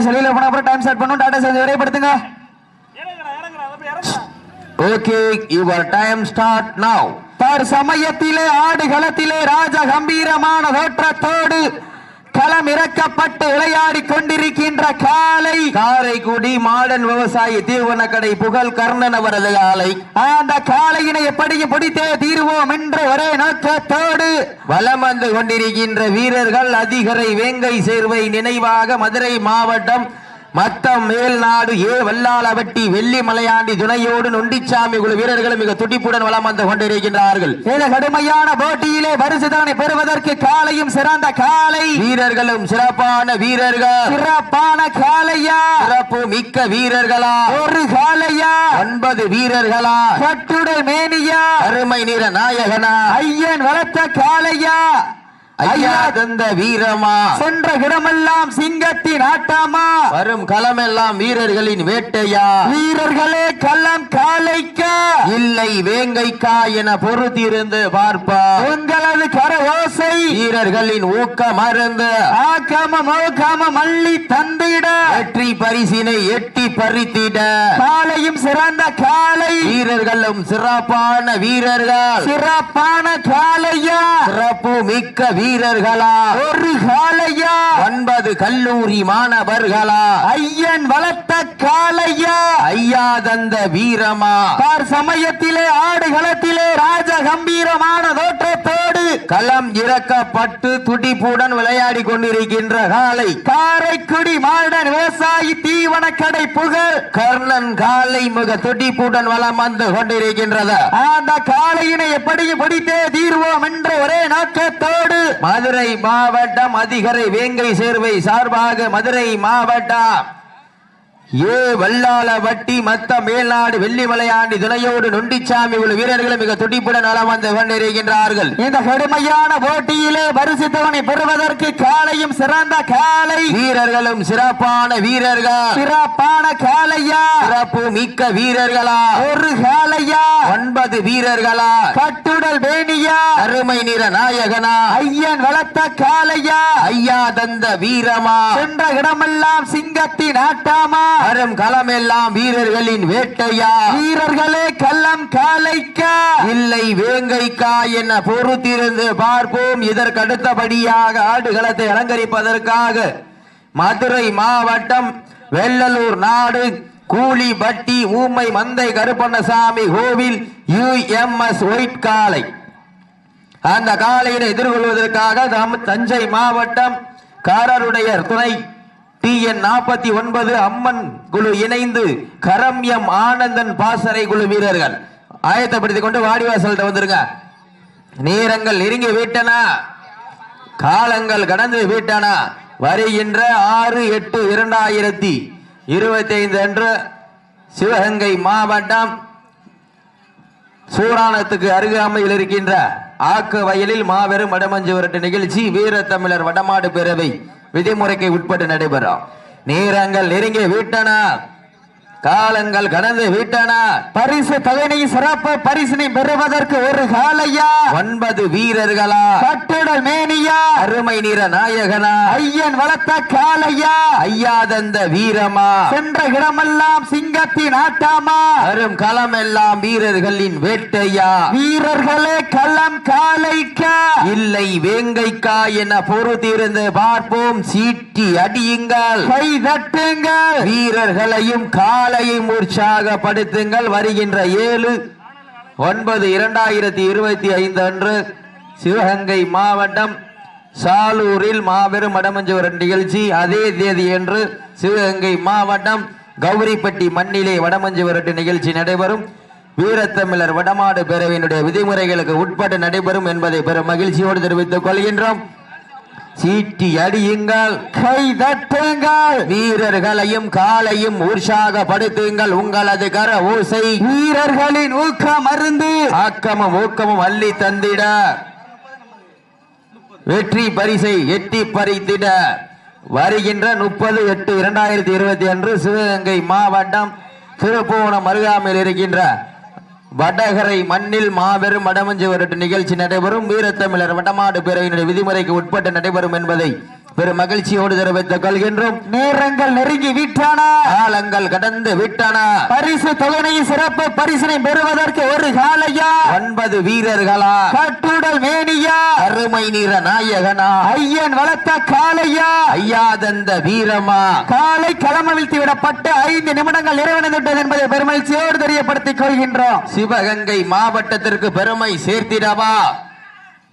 செல்லில போன அப்புறம் time start பண்ணும். டாடா சேர்ந்து விரைப்படுத்துங்க okay your time start now தர் சமயத்திலே ஆடு களத்திலே ராஜ கம்பீரமான தோற்றத்தோடு களம் இறக்கப்பட்டு விளையாடி கொண்டிருக்கின்ற காலை. காரைக்குடி மாடன் விவசாயி தீவனக்கடை புகழ் கர்ணன் அவரது ஆலை அந்த காலையினை எப்படியும் பிடித்தே தீருவோம் என்று ஒரே நோக்கத்தோடு வலம் வந்து கொண்டிருக்கின்ற வீரர்கள் அதிகரை வேங்கை சேர்வை நினைவாக மதுரை மாவட்டம் மத்தம் மேல்நாடு ஏ வல்லாளவட்டி வெள்ளி மலையாண்டி துணையோடு நொண்டிச்சாமி குழு வீரர்கள் மிக துடிப்புடன் வலம் வந்து கொண்டிருக்கின்றார்கள். கடுமையான போட்டியிலே பரிசுதனை பெறுவதற்கு காலையும் சிறந்த காலை. வீரர்களும் சிறப்பான வீரர்கள். சிறப்பான காளையா சிறப்பு மிக்க வீரர்களா? ஒரு காளையா ஒன்பது வீரர்களா? கட்டுடல் மேனியா? அருமை நிற நாயகனா? ஐயன் வளர்த்த காளையா ஐயா தந்த வீரமா? சென்ற இடமெல்லாம் சிங்கத்தின் ஆட்டாமா? வரும் களமெல்லாம் வீரர்களின் வேட்டையா? வீரர்களே கள்ளம் காளைக்கா இல்லை வேங்கைக்கா என பொறுத்திருந்து பார்ப்பா. உங்களது கர ஓசை வீரர்களின் ஊக்க மருந்து ஆக்காம மோக்காம மல்லி தந்திட. வெற்றி பரிசினை எட்டி பறித்திட. காளையும் சிறந்த காளை வீரர்களும் சிறப்பான வீரர்கள். சிறப்பான காளையா சிறப்பு மிக்க வீரர்களா? ஒரு காளையா? ஒன்பது கல்லூரி மாணவர்களா? ஐயன் வளர்த்த காளையா? ஐயா தந்த வீரமா? பார் சமயத்திலே ஆடுகளத்திலே ராஜ கம்பீரமான தோற்றத்தோடு களம் இறக்கப்பட்டு துடிப்புடன் விளையாடி கொண்டிருக்கின்ற காலை காரைக்குடி மாடன் விவசாயி தீவன கடை புகழ். கர்ணன் காலை மிக துடிப்புடன் வலம் வந்து கொண்டிருக்கின்றது. அந்த காளையினை எப்படியும் பிடித்தே தீர்வோம் என்ற ஒரே நோக்கத்தோடு மதுரை மாவட்டம் அதிகரை வேங்கை சேர்வை சார்பாக மதுரை மாவட்டம் ஏ வல்லாள வட்டி மத்த மேல்நாடு வெள்ளி மலையாண்டி துணையோடு நொண்டிச்சாமி உள்ள வீரர்கள் மிக துடிப்புடன் நலம் வந்து கொண்டிருக்கின்றார்கள் இந்த கடுமையான போட்டியிலே பரிசுத்தவனை பெறுவதற்கு காளையும் சிறந்த காளை வீரர்களும் சிறப்பான வீரர்கள். சிறப்பான காளையா சிறப்பு மிக்க வீரர்களா? ஒரு காளையா ஒன்பது வீரர்களா? கட்டுடல் வேணியா? அருமை நிற நாயகனா? ஐயன் வளர்த்த காளையா ஐயா தந்த வீரமா? சென்ற இடமெல்லாம் சிங்கத்தின் ஆட்டாமா? வரும் களமெல்லாம் வீரர்களின் வேட்டையா? வீரர்களே கள்ளம் காளைக்கா இல்லை வேங்கைக்கா என பொறுத்திருந்து பார்ப்போம். இதற்கு அடுத்தபடியாக ஆடுகளத்தை அலங்கரிப்பதற்காக மதுரை மாவட்டம் வெள்ளலூர் நாடு கூலிபட்டி ஊமை மந்தை கருப்பண்ணசாமி கோவில் யுஎம்எஸ் ஒயிட் காளை. அந்த காளையினை எதிர்கொள்வதற்காக தஞ்சை மாவட்டம் காரருடையர் துணை டி என் நாற்பத்தி ஒன்பது அம்மன் குழு இணைந்து கரம் எம் ஆனந்தன் பாசறை குழு வீரர்கள். ஆயத்தப்படுத்திக் கொண்டு வாடிவாசல்கிட்ட வந்துருங்க. நேரங்கள் நெருங்கி விட்டன. காலங்கள் கடந்து விட்டன. வருகின்ற ஆறு எட்டு இரண்டாயிரத்தி இருபத்தி ஐந்து அன்று சிவகங்கை மாவட்டம் சூராணத்துக்கு அருகாமையில் இருக்கின்ற ஆக்க வயலில் மாபெரும் வடமஞ்சு விரட்டு நிகழ்ச்சி வீரத்தமிழர் வடமாடு பேரவை விதிமுறைக்கு உட்பட்டு நடைபெறும் நேரங்கள் நெருங்கி விட்டன காலங்கள் கடந்து விட்டன. பரிசு தகனை சிறப்பு பரிசினை பெறுவதற்கு ஒரு காளையா ஒன்பது வீரர்களா? கட்டுடல் மேனியா? அருமை நிற நாயகனா? ஐயன் வளர்த்த காளையா ஐயா தந்த வீரமா? சென்ற இடமெல்லாம் சிங்கத்தின் ஆட்டாமா? வரும் களமெல்லாம் வீரர்களின் வேட்டையா? வீரர்களே கள்ளம் காளைக்கா இல்லை வேங்கைக்கா என பொறுத்திருந்து பார்ப்போம். சீட்டி அடியுங்கள். கை தட்டுங்கள். வீரர்களையும் காலையும் உற்சாகப்படுத்துங்கள் வருகின்ற ஏழு ஒன்பது இரண்டாயிரத்தி இருபத்தி ஐந்து அன்று சிவகங்கை மாவட்டம் சாலூரில் மாபெரும் வடமஞ்சுவரன் நிகழ்ச்சி அதே தேதி என்று சிவகங்கை மாவட்டம் கௌரிப்பட்டி மண்ணிலே வடமஞ்சு விரட்டு நிகழ்ச்சி நடைபெறும். வீரத்தமிழர் வடமாடு பேரவையினுடைய விதிமுறைகளுக்கு உட்பட்டு நடைபெறும் என்பதை பெரும் மகிழ்ச்சியோடு தெரிவித்துக் கொள்கின்றோம். சீட்டி அடியுங்கள் கை தட்டுங்கள். வீரர்களையும் காலையும் உற்சாகப்படுத்துங்கள். உங்களது கர ஓசை வீரர்களின் ஊக்கம் அருந்து ஆக்கமும் ஊக்கமும் அள்ளி தந்திட. வெற்றி பரிசை எட்டி பறித்திட. வருகின்ற முப்பது எட்டு இரண்டாயிரத்தி இருபத்தி அன்று சிவகங்கை மாவட்டம் திருப்பூணம் அருகாமையில் இருக்கின்ற வடகரை மண்ணில் மாபெரும் வடமஞ்சு வருட்டு நிகழ்ச்சி நடைபெறும் வீரத்தமிழர் வடமாடு பேரவையினுடைய விதிமுறைக்கு உட்பட்டு நடைபெறும் என்பதை பெரும் மகிழ்ச்சியோடு தெரிவித்துக் கொள்கின்றோம். நேரங்கள் நெருங்கி விட்டன. காலங்கள் கடந்து விட்டன. பரிசு தொகனை சிறப்பு பரிசினை பெறுவதற்கு ஒரு காலையா? ஒன்பது வீரர்களா? கட்டுடல் மேனியா? அருமை நிற நாயகனா? ஐயன் வளர்த்த காளையா? ஐயாதந்த வீரமா? காலை களமவிழ்த்து விடப்பட்டு ஐந்து நிமிடங்கள் நிறைவடைந்துவிட்டது என்பதை பெருமகிழ்ச்சியோடு தெரியப்படுத்திக் கொள்கின்றோம். சிவகங்கை மாவட்டத்திற்கு பெருமை சேர்த்திடவா?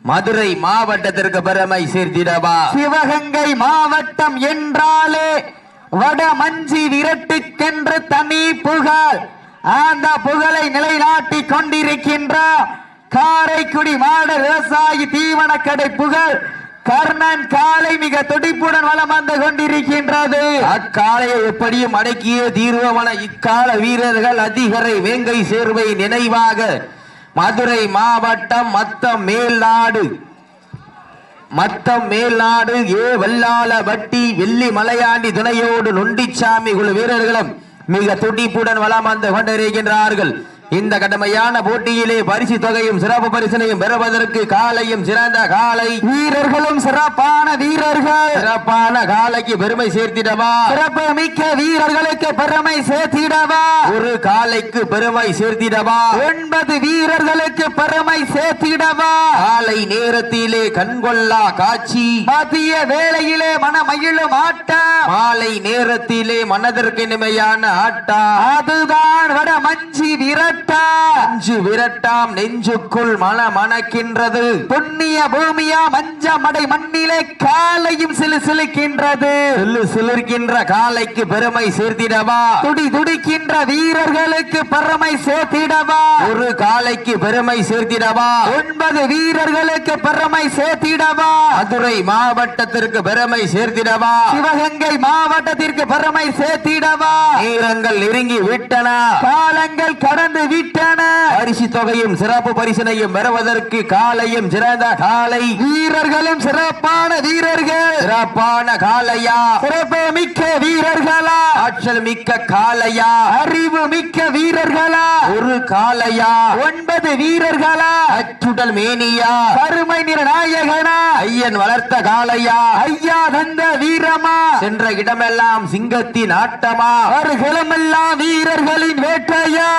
மதுரை மாவட்டத்திற்கு பெருமை சேர்த்திடவா? சிவகங்கை மாவட்டம் என்றாலே வட மஞ்சி விரட்டுக்கென்று தனி புகழ். அந்த புகழை நிலைநாட்டி கொண்டிருக்கின்ற காரைக்குடி மாட விவசாயி தீவனக்கடை புகழ் கர்ணன் காலை மிக துடிப்புடன் வலம் வந்து கொண்டிருக்கின்றது. அக்காலையை எப்படியும் அடக்கிய தீர்வமன இக்கால வீரர்கள் அதிகரை வேங்கை சேர்வை நினைவாக மதுரை மாவட்டம் மத்தம் மேல்நாடு மத்தம் மேல்நாடு ஏ வல்லால வட்டி வெள்ளி மலையாண்டி துணையோடு நொண்டிச்சாமி குழு வீரர்களும் மிக துடிப்புடன் வளம் வந்து கொண்டிருக்கின்றார்கள். இந்த கடுமையான போட்டியிலே பரிசு தொகையும் சிறப்பு பரிசனையும் பெறுவதற்கு காலையும் சிறந்த காலை. வீரர்களும் சிறப்பான வீரர்கள். சிறப்பான காலைக்கு பெருமை சேர்த்திடவா? சிறப்பு மிக்க வீரர்களுக்கு பெருமை சேர்த்திடவா? ஒரு காலைக்கு பெருமை சேர்த்திடவா? ஒன்பது வீரர்களுக்கு பெருமை சேர்த்திடவா? காலை நேரத்திலே கண்கொள்ளா காட்சி. மதிய வேளையிலே மனமகிழும் ஆட்டம் மாலை நேரத்திலே மனதிற்கு இனிமையான ஆட்டா. அதுதான் வட மஞ்சி விரட்டா. அஞ்சு விரட்டாம் நெஞ்சுக்குள் மன மணக்கின்றது. புண்ணிய பூமியா மஞ்ச மடை மண்ணிலே காலையும் சிலு சிலுக்கின்றது. சிலு சிலிர்க்கின்ற காலைக்கு பெருமை சேர்த்திடவா? துடி துடிக்கின்ற வீரர்களுக்கு பெருமை சேர்த்திடவா? ஒரு காலைக்கு பெருமை சேர்த்திடவா? ஒன்பது வீரர்களுக்கு பெருமை சேர்த்திடவா? மதுரை மாவட்டத்திற்கு பெருமை சேர்த்திடவா? சிவகங்கை மாவட்டத்திற்கு பெருமை சேர்த்திடவா? நேரங்கள் நெருங்கி விட்டன. காலங்கள் கடந்து விட்டன. பரிசு தொகையும் சிறப்பு பரிசனையும் பெறுவதற்கு காலையும் சிறந்த காலை. வீரர்களும் சிறப்பான வீரர்கள். சிறப்பான காலையா? சிறப்பு மிக்க வீரர்களா? ஆற்றல் மிக்க காலையா? அறிவு மிக்க வீரர்களா? ஒரு காலையா? ஒன்பது வீரர்களா? அச்சுடல் மேனியா? கருமை நிற நாயகனா? ஐயன் வளர்த்த காலையா? ஐயா தந்த வீரமா? சென்ற இடமெல்லாம் சிங்கத்தின் ஆட்டமா? அவர்களுமெல்லாம் வீரர்களின் வேட்டையா?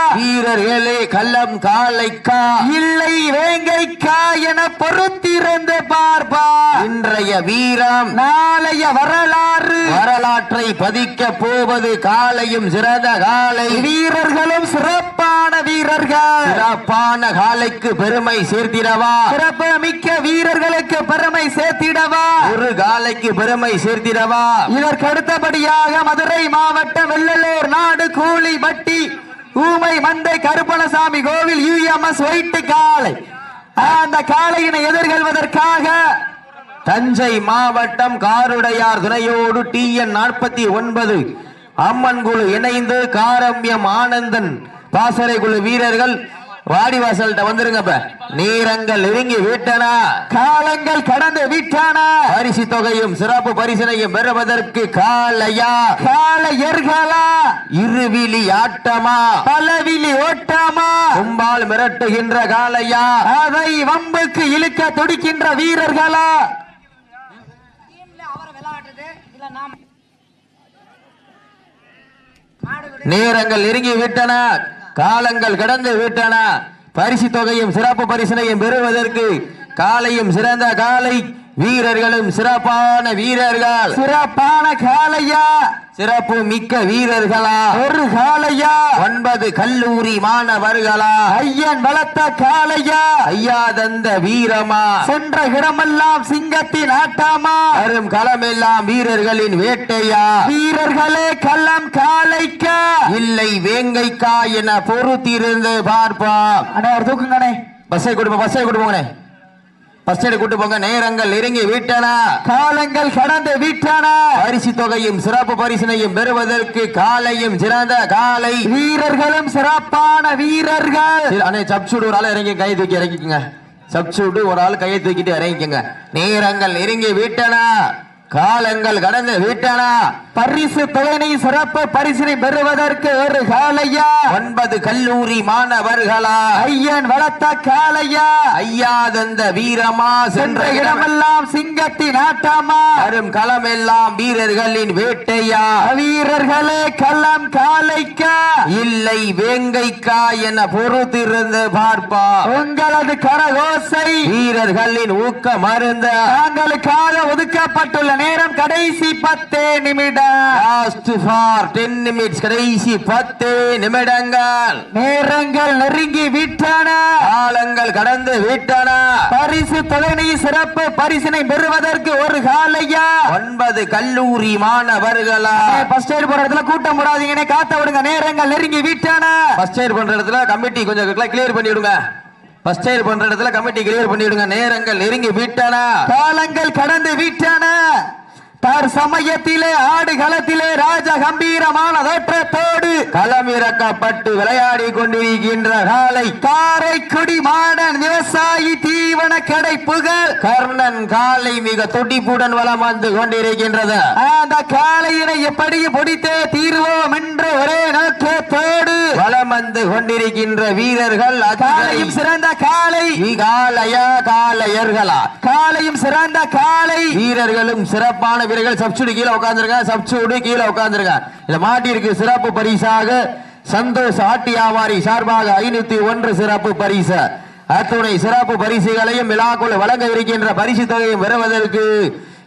வீரர்களே கள்ளம் காலைக்கா. இல்லை வேங்கைக்கா என பொறுத்திருந்து பார்ப்பா. இன்றைய வீரம் நாளைய வரலாறு. வரலாற்றை பதிக்க போவது காலையும் சிறந்த காலை. வீரர்களும் சிறப்பான வீரர்கள். சிறப்பான காலைக்கு பெருமை சேர்த்திடவா. சிறப்பு மிக்க வீரர்களுக்கு பெருமை சேர்த்திடவா. ஒரு காலைக்கு பெருமை சேர்த்திடவா. இதற்கு அடுத்தபடியாக மதுரை மாவட்டம் வெள்ளலூர் நாடு கூலி பட்டி ஊமை மந்தை கருப்பணசாமி கோவில் யூஎம்எஸ் ஒயிட்டு காளை. அந்த காளையினை எதிர்கொள்வதற்காக தஞ்சை மாவட்டம் காருடையார் துணையோடு டி என் நாற்பத்தி ஒன்பது அம்மன் குழு இணைந்து காரம்யம் ஆனந்தன் பாசறை குழு வீரர்கள் வாடிவாசல்கிட்ட வந்துருங்க இப்ப. நீரங்கள் நெருங்கி விட்டனா. காலங்கள் கடந்து விட்டன. பரிசு தொகையும் சிறப்பு பரிசினையும் பெறுவதற்கு காலையா? காளையர்களா இருவிழி ஆட்டமா? பலவிலி ஓட்டமா? கும்பால் மிரட்டுகின்ற காலையா? அதை வம்புக்கு இழுக்க துடிக்கின்ற வீரர்களா? நேரங்கள் நெருங்கி விட்டன. காலங்கள் கடந்து விட்டன. பரிசு தொகையும் சிறப்பு பரிசினையும் பெறுவதற்கு காலையும் சிறந்த காலை வீரர்களும் சிறப்பான வீரர்கள். சிறப்பான காளையா. சிறப்பு மிக்க வீரர்களா. ஒரு காளையா. ஒன்பது கல்லூரி மாணவர்களா. ஐயன் வளர்த்த காளையா. ஐயா தந்த வீரமா. சென்ற இடமெல்லாம் சிங்கத்தின் ஆட்டாமா. வரும் களமெல்லாம் வீரர்களின் வேட்டையா. வீரர்களே கள்ளம் காளைக்கா. இல்லை வேங்கைக்கா என பொறுத்திருந்து பார்ப்போம். அண்ணே ஒரு தூக்குங்கண்ணே. பஸ்ஸை கொடுப்போம் பஸ்ஸை கொடுப்போங்கண்ணே. பஸ் ஸ்டாண்டு கூட்டு போங்க. நேரங்கள் நெருங்கி விட்டன. காலங்கள் கடந்து விட்டன. பரிசு தொகையும் சிறப்பு பரிசினையும் பெறுவதற்கு காலையும் சிறந்த காலை. வீரர்களும் சிறப்பான வீரர்கள். அண்ணே சப்சூடு ஒரு ஆள் இறங்கி கை தூக்கி இறங்கிக்கங்க சப்சூடு ஒரு ஆள் கையை தூக்கிட்டு இறங்கிக்கங்க. நேரங்கள் நெருங்கி விட்டன. காலங்கள் கடந்து விட்டன. பரிசு தொகையினை சிறப்பு பரிசினை பெறுவதற்கு ஒரு காலையா? ஒன்பது கல்லூரி மாணவர்களா? ஐயன் வளர்த்த காலையா? ஐயாதந்த வீரமா சென்ற சென்ற இடம். இடமெல்லாம் சிங்கத்தின் ஆட்டமா? வரும் களமெல்லாம் வீரர்களின் வேட்டையா? வீரர்களே கள்ளம் காலைக்கா? இல்லை வேங்கைக்கா என பொறுத்திருந்து பார்ப்பா. உங்களது கரகோசை. வீரர்களின் ஊக்க மருந்த. தாங்களுக்காக ஒதுக்கப்பட்டுள்ள நேரம் கடைசி பத்தே நிமிடம். லாஸ்ட் ஃபார் டென் நிமிட்ஸ் கடைசி பத்து நிமிடங்கள். நேரங்கள் நெருங்கி விட்டன. காலங்கள் கடந்து விட்டன. பரிசு தொகையினை சிறப்பு பரிசினை பெறுவதற்கு ஒரு காலையா? ஒன்பது கல்லூரி மாணவர்களா? ஃபர்ஸ்ட் எய்ட் போற இடத்துல கூட்டம் போடாதீங்கன்னே காத்த விடுங்க. நேரங்கள் நெருங்கி விட்டன. ஃபர்ஸ்ட் எய்ட் பண்ற இடத்துல கமிட்டி கொஞ்சம் கிளியர் பண்ணி விடுங்க ஃபர்ஸ்ட் எய்ட் பண்ற இடத்துல கமிட்டி கிளியர் பண்ணி விடுங்க நேரங்கள் நெருங்கி விட்டன. காலங்கள் கடந்து விட்டன. தர் சமயத்திலே ஆடு களத்திலே ராஜ கம்பீரமான தோற்றத்தோடு களமிறக்கப்பட்டு விளையாடி கொண்டிருக்கின்ற காலை காரைக்குடி மாடன் விவசாயி தீவன கடை புகழ் கர்ணன் காலை மிக துடிப்புடன் வளம் வந்து கொண்டிருக்கின்றது. அந்த காலையினை எப்படியும் பிடித்தே தீர்வோம் என்ற ஒரே நோக்கத்தோடு வளம் வந்து கொண்டிருக்கின்ற வீரர்கள் சிறந்த காலை காலையா காலையர்களா காளையும் சிறந்த காளை வீரர்களும் சிறப்பான வீரர்கள். சப்சூடு கீழே உட்கார்ந்துருக்காங்க சப்சூடு கீழே உட்கார்ந்துருக்காங்க இந்த மாட்டிற்கு சிறப்பு பரிசாக சந்தோஷ் ஆட்டி வியாபாரி சார்பாக ஐநூத்தி ஒன்று சிறப்பு பரிசு. அத்துணை சிறப்பு பரிசுகளையும் விழாக்குள் வழங்க இருக்கின்ற பரிசு தொகையும் பெறுவதற்கு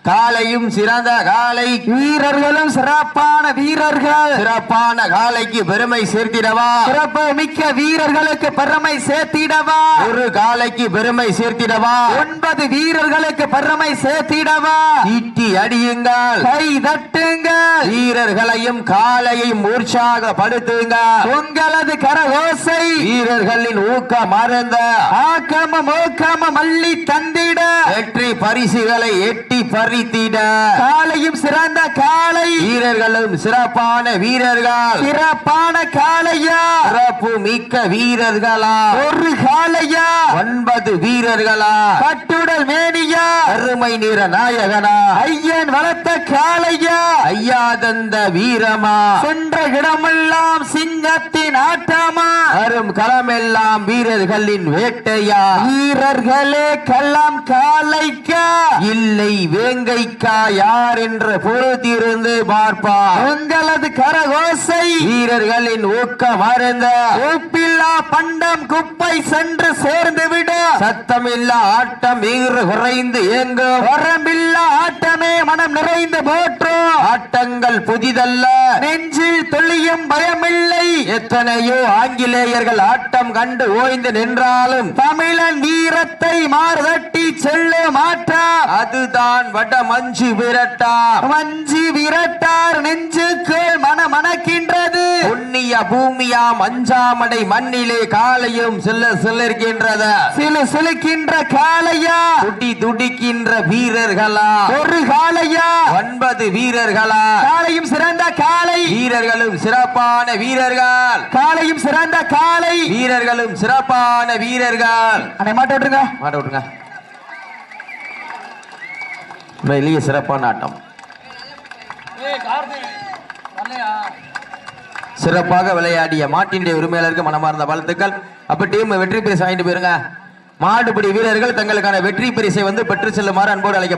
காலையும் சிறந்த காலை. வீரர்களும் சிறப்பான வீரர்கள். சிறப்பான காலைக்கு பெருமை சேர்த்திடவா? சிறப்பு மிக்க வீரர்களுக்கு பெருமை சேர்த்திடவா? ஒரு காலைக்கு பெருமை சேர்த்திடவா? ஒன்பது வீரர்களுக்கு பெருமை சேர்த்திடவா? ஈட்டி அடியுங்கள். கை தட்டுங்கள். வீரர்களையும் காலையும் உற்சாகப்படுத்துங்க. உங்களது கரகோசை. வீரர்களின் ஊக்கம் மறந்த ஆக்கமம் ஊக்கமம் அள்ளி தந்திட. வெற்றி பரிசுகளை எட்டி காளையும் சிறந்த காளை வீரர்களும் சிறப்பான வீரர்கள். சிறப்பான காளையா சிறப்பு மிக்க வீரர்களா. ஒரு காளையா ஒன்பது வீரர்களா. கட்டுடல் மேனியா. அருமை நிற நாயகனா. ஐயன் வளர்த்த காளையா ஐயாதந்த வீரமா. சென்ற இடமெல்லாம் சிங்கத்தின் ஆட்டமா. வரும் களமெல்லாம் வீரர்களின் வேட்டையா. வீரர்களே கள்ளம் காளைக்கா இல்லை வேங்கைக்கா யார் என்று பொறுத்திருந்து பார்ப்பா உங்களது கரகோசை வீரர்களின் ஊக்கம் மறந்த உப்பில்லா பண்டம் குப்பை சென்று சேர்ந்து விட சத்தமில்லா ஆட்டம் ஈறு குறைந்து எங்கும் வரம்பில்லா ஆட்டமே மனம் நிறைந்து போற்றும் ஆட்டங்கள் புதிதல்ல. நெஞ்சில் துளியும் பயமில்லை. எத்தனையோ ஆங்கிலேயர்கள் ஆட்டம் கண்டு ஓய்ந்து நின்றாலும் தமிழன் வீரத்தை மாறுதட்டி செல்லும் ஆட்டா அதுதான் வட மஞ்சு விரட்டா மஞ்சி விரட்டார் நெஞ்சுக்குள் மன மணக்கின்றது. புண்ணிய பூமியா மஞ்சாமடை மண்ணிலே காலையும் சில்ல சில்லர்கின்றது சிலு சிலுக்கின்ற காளையா? துடி துடிக்கின்ற வீரர்களா? ஒரு காளையா? ஒன்பது வீரர்களா? காளையும் சிறந்த காளை. வீரர்களும் சிறப்பான வீரர்கள். காளையும் சிறந்த காளை. வீரர்களும் சிறப்பான வீரர்கள். மாட்ட விட்டுருங்க. மாட்ட விட்டுங்க உண்மையிலேயே சிறப்பான ஆட்டம். சிறப்பாக விளையாடிய மாட்டின் உரிமையாளருக்கு மனமார்ந்த வாழ்த்துக்கள். அப்ப டீம் வெற்றி பரிசு வாங்கிட்டு போயிருங்க. மாடுபிடி வீரர்கள் தங்களுக்கான வெற்றி பரிசை வந்து பெற்று செல்லுமாறு அன்போடு அழைக்க